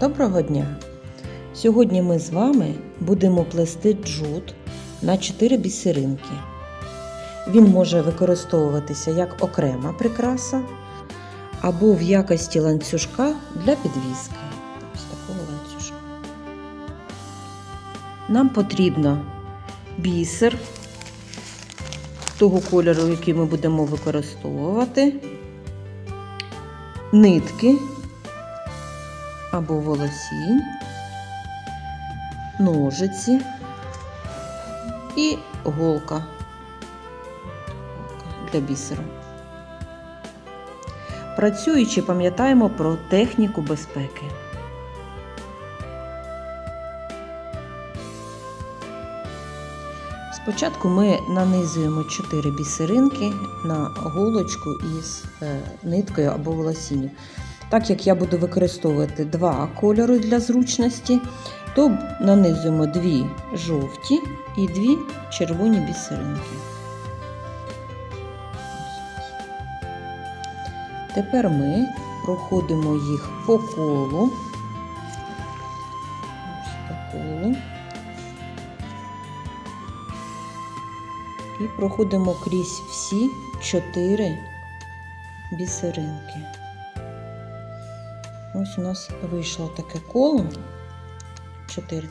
Доброго дня! Сьогодні ми з вами будемо плести джут на 4 бісеринки. Він може використовуватися як окрема прикраса або в якості ланцюжка для підвіски. Ось такого ланцюжка. Нам потрібно бісер того кольору, який ми будемо використовувати, нитки або волосінь, ножиці і голка для бісеру. Працюючи, пам'ятаємо про техніку безпеки. Спочатку ми нанизуємо 4 бісеринки на голочку із е, ниткою або волосінням. Так як я буду використовувати два кольори для зручності, то нанизуємо дві жовті і дві червоні бісеринки. Тепер ми проходимо їх по колу. І проходимо крізь всі чотири бісеринки. Ось у нас вийшло таке коло. 4.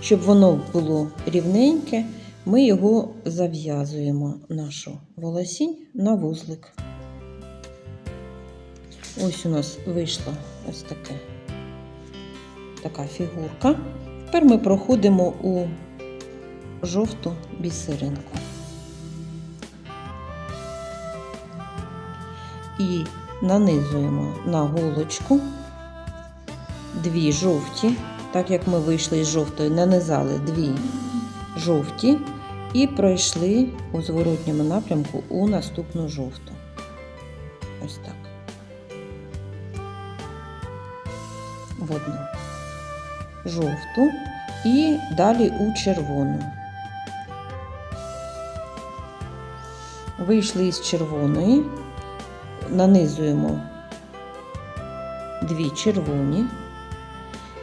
Щоб воно було рівненьке, ми його зав'язуємо, нашу волосінь на вузлик. Ось у нас вийшла ось таке, така фігурка. Тепер ми проходимо у жовту бісеринку. І нанизуємо на голочку дві жовті, так як ми вийшли з жовтої, нанизали дві жовті і пройшли у зворотньому напрямку у наступну жовту. Ось так. В одну жовту і далі у червону. Вийшли із червоної, нанизуємо дві червоні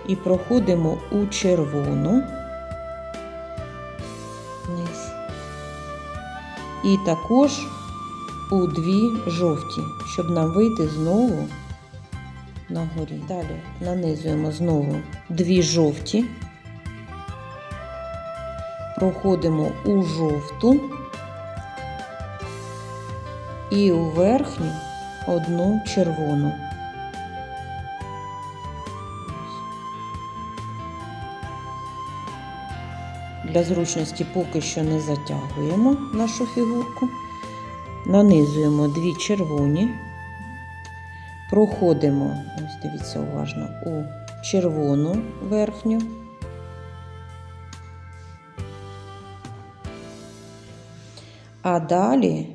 і проходимо у червону вниз. І також у дві жовті, щоб нам вийти знову на горі. Далі нанизуємо знову дві жовті, проходимо у жовту і у верхню одну червону. Для зручності поки що не затягуємо нашу фігурку, нанизуємо дві червоні, проходимо, ось дивіться уважно, у червону верхню. А далі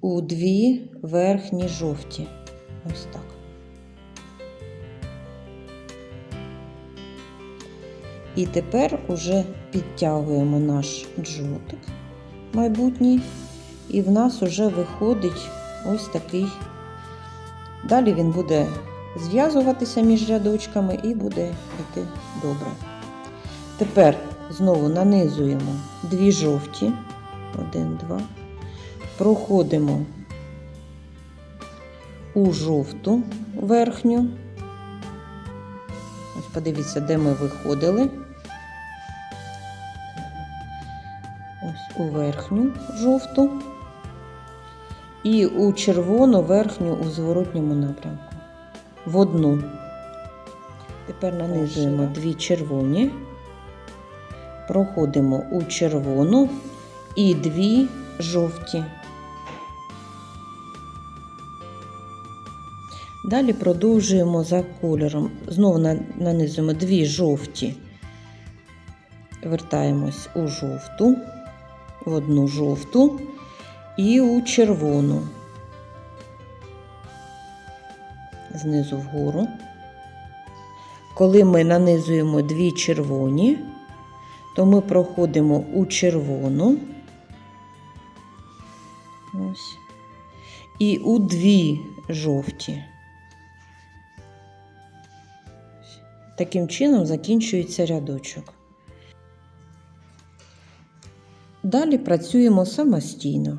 у дві верхні жовті. Ось так. І тепер уже підтягуємо наш джутик майбутній, і в нас вже виходить ось такий. Далі він буде зв'язуватися між рядочками і буде йти добре. Тепер знову нанизуємо дві жовті, один, два, проходимо у жовту верхню. Подивіться, де ми виходили. Ось у верхню жовту і у червону верхню у зворотньому напрямку. В одну. Тепер нанизуємо дві червоні, проходимо у червону і дві жовті. Далі продовжуємо за кольором. Знову нанизуємо дві жовті, вертаємось у жовту, в одну жовту і у червону, знизу вгору. Коли ми нанизуємо дві червоні, то ми проходимо у червону. Ось. І у дві жовті. Таким чином закінчується рядочок. Далі працюємо самостійно.